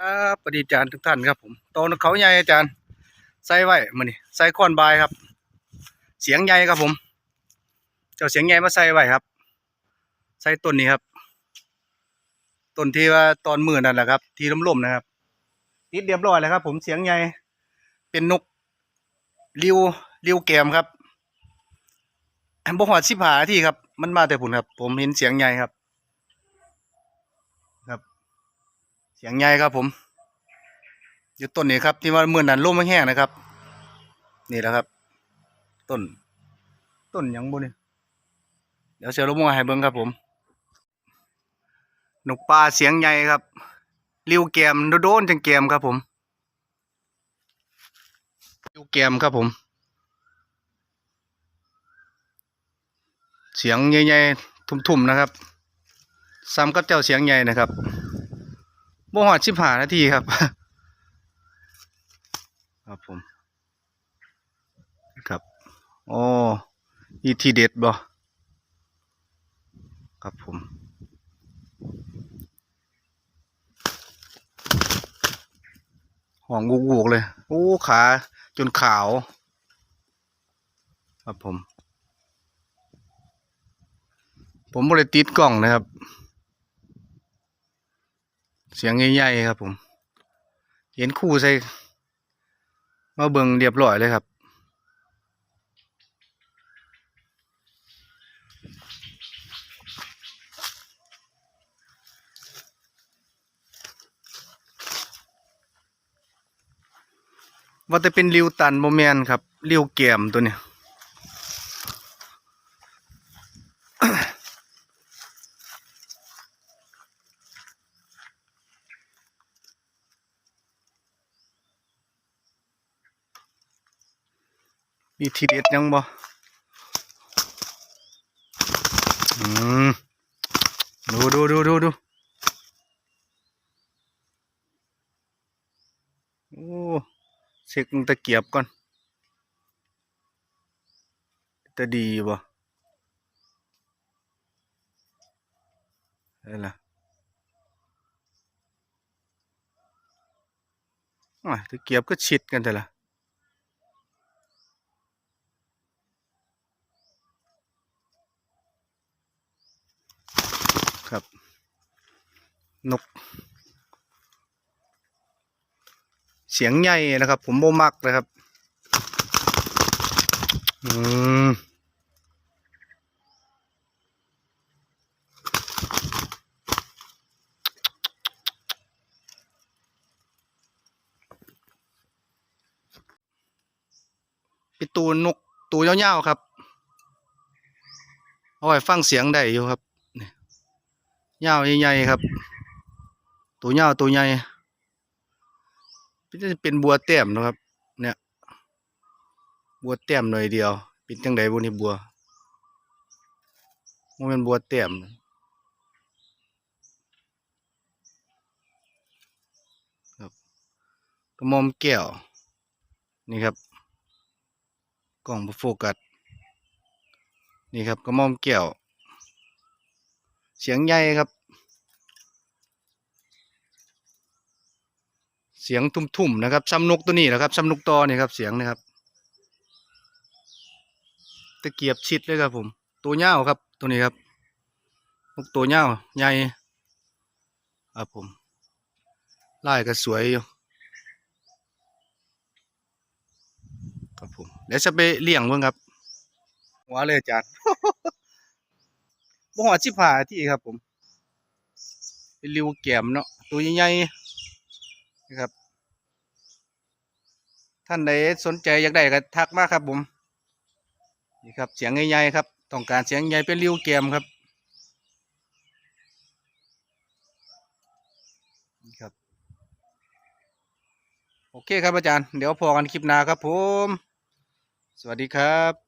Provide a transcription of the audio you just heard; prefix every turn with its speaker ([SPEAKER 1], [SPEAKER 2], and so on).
[SPEAKER 1] ครับปฏิจารย์ทุกท่านครับผมโตนเขาใหญ่อาจารย์ใส่ไว้มือนี่ใส่คอนบายครับ เสียงใหญ่ครับผม เจ้าเสียงใหญ่มาใส่ไว้ครับ ใส่ต้นนี้ครับต้นที่ว่าตอนมือนั่นแหละครับ ที่ล่มๆนะครับติดเรียบร้อยแล้วครับ ผมเสียงใหญ่เป็นนกริวริวแกมครับบ่หอดสิบหาที่ครับ มันมาแต่ผุนครับ ผมเห็นเสียงใหญ่ครับ ครับ เสียงใหญ่ครับผมอยู่ต้นนี้ครับที่ว่าเมื่อนั้นลมไม่แห้งนะครับ นี่แหละครับ ต้น ต้นยังบุนี่เดี๋ยวเสียลมมาให้เบิ่งครับผมนกปลาเสียงใหญ่ครับริวแกมโดนๆจังแกมครับผมริวแกมครับผม เสียงใหญ่ๆทุ่มๆนะครับซ้ำกับเจ้าเสียงใหญ่นะครับ บ่หอดสิบหานาทีครับ ครับผม ครับโอ้อีทีเด็ดบ่ครับผม ห่องกูกๆเลย โอ้ขา จนขาว ครับผม ผมบริติดกล้องนะครับ เสียงใหญ่ๆครับ ผม เห็นคู่ใส่มาเบิงเรียบร้อยเลยครับว่าจะเป็นริวตันโมแมนครับริวแกมตัวเนี้ย มีทีเด็ดยังบ่อืมดูดูดูดูดูโอ้เช็คตะเกียบก่อนจะดีบ่ได้ละอะตะเกียบก็ชิดกันแต่ละ ครับ นก เสียงใหญ่นะครับ ผมโมมักเลยครับ อืมเป็นตัวนกตัวยาวๆครับเอาไว้ฟังเสียงได้อยู่ครับ ยาวใหญ่ๆครับ ตัวยาวตัวใหญ่เป็นจะเป็นบัวแต้มนะครับ เนี่ย บัวแต้มหน่อยเดียว เป็นจังไดบุนี่บัวมันเป็นบัวแต้มครับกระมอมแก้วนี่ครับ กล้องโฟกัสนี่ครับกระมอมแก้ว เสียงใหญ่ครับ เสียงทุ่มๆนะครับซ้ำนกตัวนี้แหละครับซ้ำนกตอนี่ครับ เสียงนะครับตะเกียบชิดเลยครับผม ตัวเง่าครับ ตัวนี้ครับนกตัวเง่าใหญ่ครับผมลายก็สวยอยู่ครับผมเดี๋ยวจะไปเลี้ยงเบิ่งครับหัวเลยอาจารย์ บ่หอดสิบหาที่ครับ ผมเป็นริวแก้มเนาะตัวใหญ่ๆนะครับ ท่านใดสนใจอยากได้ก็ทักมาครับ ผมนี่ครับ เสียงใหญ่ๆครับ ต้องการเสียงใหญ่เป็นริวแก้มครับนี่ครับ โอเคครับอาจารย์ เดี๋ยวพอกันคลิปหน้าครับผม สวัสดีครับ